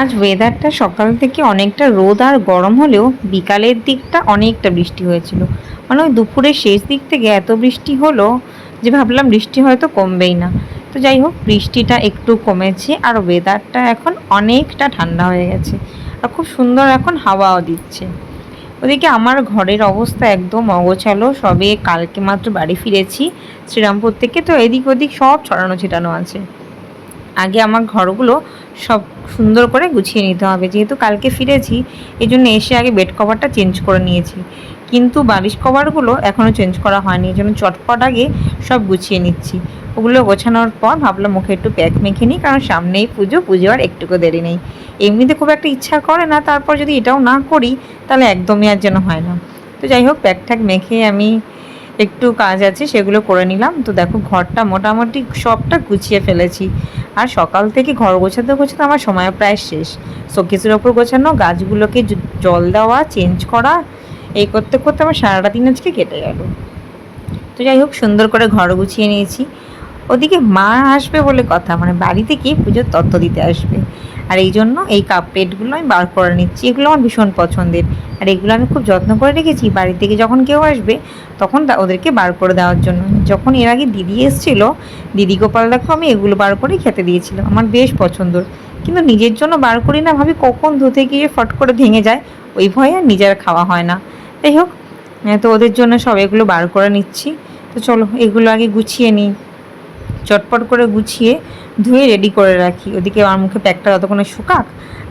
আজ ওয়েদারটা সকাল থেকে অনেকটা রোদ আর গরম হলেও বিকালের দিকটা অনেকটা বৃষ্টি হয়েছিল। মানে ওই দুপুরের শেষ দিক থেকে এত বৃষ্টি হলো যে ভাবলাম বৃষ্টি হয়তো কমবেই না। তো যাই হোক, বৃষ্টিটা একটু কমেছে আর ওয়েদারটা এখন অনেকটা ঠান্ডা হয়ে গেছে। আর খুব সুন্দর এখন হাওয়াও দিচ্ছে। ওদিকে আমার ঘরের অবস্থা একদম অগোছালো, সবে কালকে মাত্র বাড়ি ফিরেছি, শ্রীরামপুর থেকে তো এদিক ওদিক সব ছড়ানো ছিটানো আছে। আগে আমার ঘরগুলো সব সুন্দর করে গুছিয়ে নিতে হবে। যেহেতু কালকে ফিরেছি এই জন্য এসে আগে বেড কভারটা চেঞ্জ করে নিয়েছি। কিন্তু বালিশ কভারগুলো এখনও চেঞ্জ করা হয়নি এই জন্য চটপট আগে সব গুছিয়ে নিচ্ছি। ওগুলো গোছানোর পর ভাবলাম মুখে একটু প্যাক মেখে নিই, কারণ সামনেই পুজো পুজো আর একটুকু দেরি নেই। এমনিতে খুব একটা ইচ্ছা করে না, তারপর যদি এটাও না করি, তাহলে একদমই আর যেন হয় না। তো যাই হোক প্যাক ট্যাক মেখে আমি একটু কাজ আছে, সেগুলো করে নিলাম। তো দেখো, ঘরটা মোটামুটি সবটা গুছিয়ে ফেলেছি। আর সকাল থেকে ঘর গোছাতে গোছাতে আমার সময় প্রায় শেষ। শোকেসের ওপর গোছানো, গাছগুলোকে জল দেওয়া চেঞ্জ করা, এই করতে করতে আমার সারাটা দিন আজকে কেটে গেল। তো যাই হোক, সুন্দর করে ঘর গুছিয়ে নিয়েছি। ওদিকে মা আসবে বলে কথা মানে বাড়ি থেকে পুজোর তত্ত্ব দিতে আসবে। আর এই জন্য এই কাপ প্লেটগুলো আমি বার করে নিচ্ছি। এগুলো আমার ভীষণ পছন্দের। আর এগুলো আমি খুব যত্ন করে রেখেছি। বাড়ি থেকে যখন কেউ আসবে, তখন ওদেরকে বার করে দেওয়ার জন্য। যখন এর আগে দিদি এসেছিল, দিদি গোপাল দেখো আমি এগুলো বার করে খেতে দিয়েছিলাম। আমার বেশ পছন্দর কিন্তু নিজের জন্য বার করি না ভাবি কখন ধুতে গিয়ে ফট করে ভেঙে যায়। ওই ভয়ে আর নিজের খাওয়া হয় না। যাই হোক তো ওদের জন্য সব এগুলো বার করে নিচ্ছি। তো চলো, এগুলো আগে গুছিয়ে নিই। চটপট করে গুছিয়ে ধুয়ে রেডি করে রাখি। ওদিকে আমার মুখে প্যাকটা ততক্ষণে শুকাক,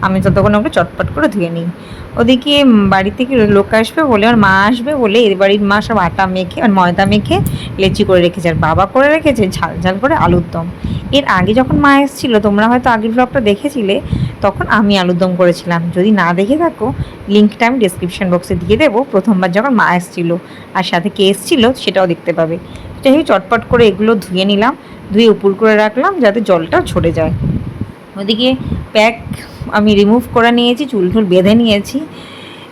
আমি ততক্ষণে ওকে চটপট করে ধুয়ে নিই। ওদিকে বাড়ি থেকে লোক আসবে বলে আর মা আসবে বলে এর বাড়ির মা সব আটা মেখে আর ময়দা মেখে লেচি করে রেখেছে আর বাবা করে রেখেছে ঝাল ঝাল করে আলুর দম। এর আগে যখন মা এসেছিল, তোমরা হয়তো আগের ব্লগটা দেখেছিলে, তখন আমি আলুর দম করেছিলাম। যদি না দেখে থাকো, লিঙ্কটা আমি ডিসক্রিপশন বক্সে দিয়ে দেবো। প্রথমবার যখন মা এসেছিল আর সাথে কে এসেছিল সেটাও দেখতে পাবে। যাই হোক, চটপট করে এগুলো ধুয়ে নিলাম। ধুয়ে উপুর করে রাখলাম যাতে জলটা ঝরে যায়। ওদিকে প্যাক আমি রিমুভ করে নিয়েছি, চুল টুল বেঁধে নিয়েছি।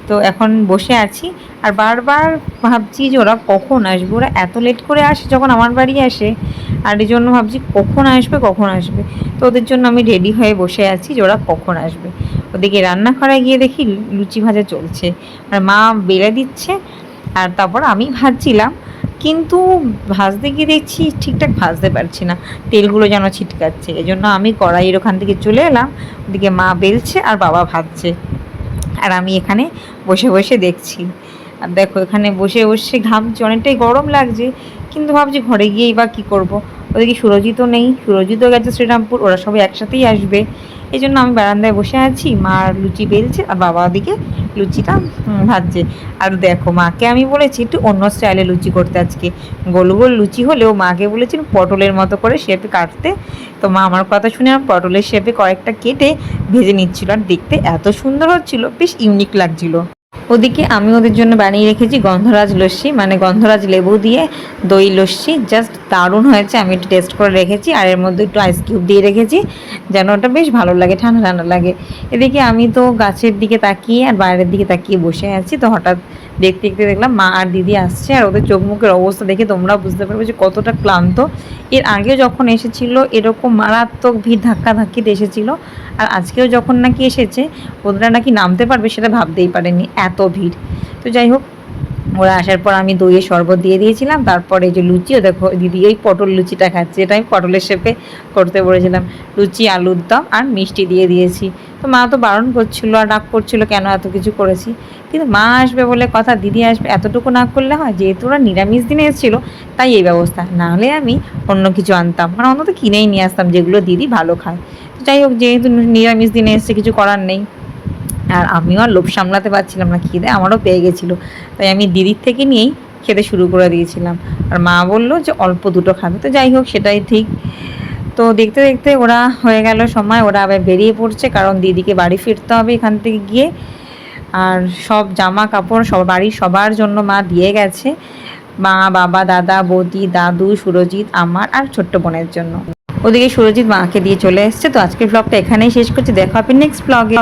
তো এখন বসে আছি। আর বারবার ভাবছি যে ওরা কখন আসবে? ওরা এত লেট করে আসে যখন আমার বাড়ি আসে। আর এই জন্য ভাবছি কখন আসবে কখন আসবে? তো ওদের জন্য আমি রেডি হয়ে বসে আছি যে ওরা কখন আসবে। ওদিকে রান্না রান্নাঘরে গিয়ে দেখি লুচি ভাজা চলছে। আর মা বেলে দিচ্ছে। আর তারপর আমি ভাজছিলাম। কিন্তু ভাজতে গিয়ে দেখছি ঠিকঠাক ভাজতে পারছি না। তেলগুলো যেন ছিটকাচ্ছে। এই জন্য আমি কড়াইয়ের ওখান থেকে চলে এলাম। ওদিকে মা বেলছে আর বাবা ভাজছে। আর আমি এখানে বসে বসে দেখছি। আর দেখো, এখানে বসে বসে ঘামছি অনেকটাই গরম লাগছে। কিন্তু ভাবছি ঘরে গিয়েই বা কী করব? ওদিকে সুরজিতও নেই। সুরজিতও গেছে শ্রীরামপুর। ওরা সবাই একসাথেই আসবে। এই জন্য আমি বারান্দায় বসে আছি। মা লুচি বেলছে আর বাবা ওদিকে লুচিটা ভাজছে। আর দেখো, মাকে আমি বলেছি একটু অন্য স্টাইলে লুচি করতে আজকে। গোল গোল লুচি হলেও মাকে বলেছি পটলের মতো করে শেপে কাটতে। তো মা আমার কথা শুনে আমার পটলের শেপে কয়েকটা কেটে ভেজে নিচ্ছিল। আর দেখতে এত সুন্দর হচ্ছিল, বেশ ইউনিক লাগছিল। ওদিকে আমি ওদের জন্য বানিয়ে রেখেছি গন্ধরাজ লস্যি মানে গন্ধরাজ লেবু দিয়ে দই লস্যি। জাস্ট দারুণ হয়েছে, আমি একটু টেস্ট করে রেখেছি, আর এর মধ্যে একটু আইস কিউব দিয়ে রেখেছি, যেন ওটা বেশ ভালো লাগে, ঠান্ডা ঠান্ডা লাগে। এদিকে আমি তো গাছের দিকে তাকিয়ে আর বাইরের দিকে তাকিয়ে বসে আছি, তো হঠাৎ দেখতে দেখতে দেখলাম মা আর দিদি আসছে আর ওদের চোখ মুখের অবস্থা দেখে তোমরা বুঝতে পারবে যে কতটা ক্লান্ত। এর আগেও যখন এসেছিল, এরকম মারাত্মক ভিড় ধাক্কা ধাক্কিতে এসেছিল আর আজকেও যখন নাকি এসেছে ওরা নাকি নামতে পারবে সেটা ভাবতেই পারেনি, এত ভিড়। তো যাই হোক ওরা আসার পর আমি দইয়ের শরবত দিয়ে দিয়েছিলাম। তারপরে এই যে লুচিও দেখো দিদি ওই পটল লুচিটা খাচ্ছে। এটা আমি পটলের শেপে করতে বলেছিলাম। লুচি, আলুর দম আর মিষ্টি দিয়ে দিয়েছি। তো মা তো বারণ করছিল আর ডাক করছিল, কেন এত কিছু করেছি? কিন্তু মা আসবে বলে কথা, দিদি আসবে, এতটুকু না করলে হয়? যেহেতু ওরা নিরামিষ দিনে এসেছিল, তাই এই ব্যবস্থা। না হলে আমি অন্য কিছু আনতাম। মানে অন্তত কিনেই নিয়ে আসতাম, যেগুলো দিদি ভালো খায়। তো যাই হোক, যেহেতু নিরামিষ দিনে এসছে, কিছু করার নেই। আর আমিও আর লোভ সামলাতে পারছিলাম না, খিদে আমারও পেয়ে গেছিল। তাই আমি দিদির থেকে নিয়েই খেতে শুরু করে দিয়েছিলাম। আর মা বলল যে অল্প দুটো খাবে, তো যাই হোক সেটাই ঠিক। তো দেখতে দেখতে ওরা হয়ে গেল সময়, ওরা আবার বেরিয়ে পড়ছে, কারণ দিদিকে বাড়ি ফিরতে হবে এখান থেকে গিয়ে। আর সব জামা কাপড় সব, বাড়ির সবার জন্য মা দিয়ে গেছে। মা, বাবা, দাদা, বৌদি, দাদু, সুরজিৎ, আমার আর ছোট্ট বোনের জন্য। ওদিকে সুরজিৎ মাকে দিয়ে চলে এসছে। তো আজকের ব্লগটা এখানেই শেষ করছি। দেখা হবে নেক্সট ব্লগে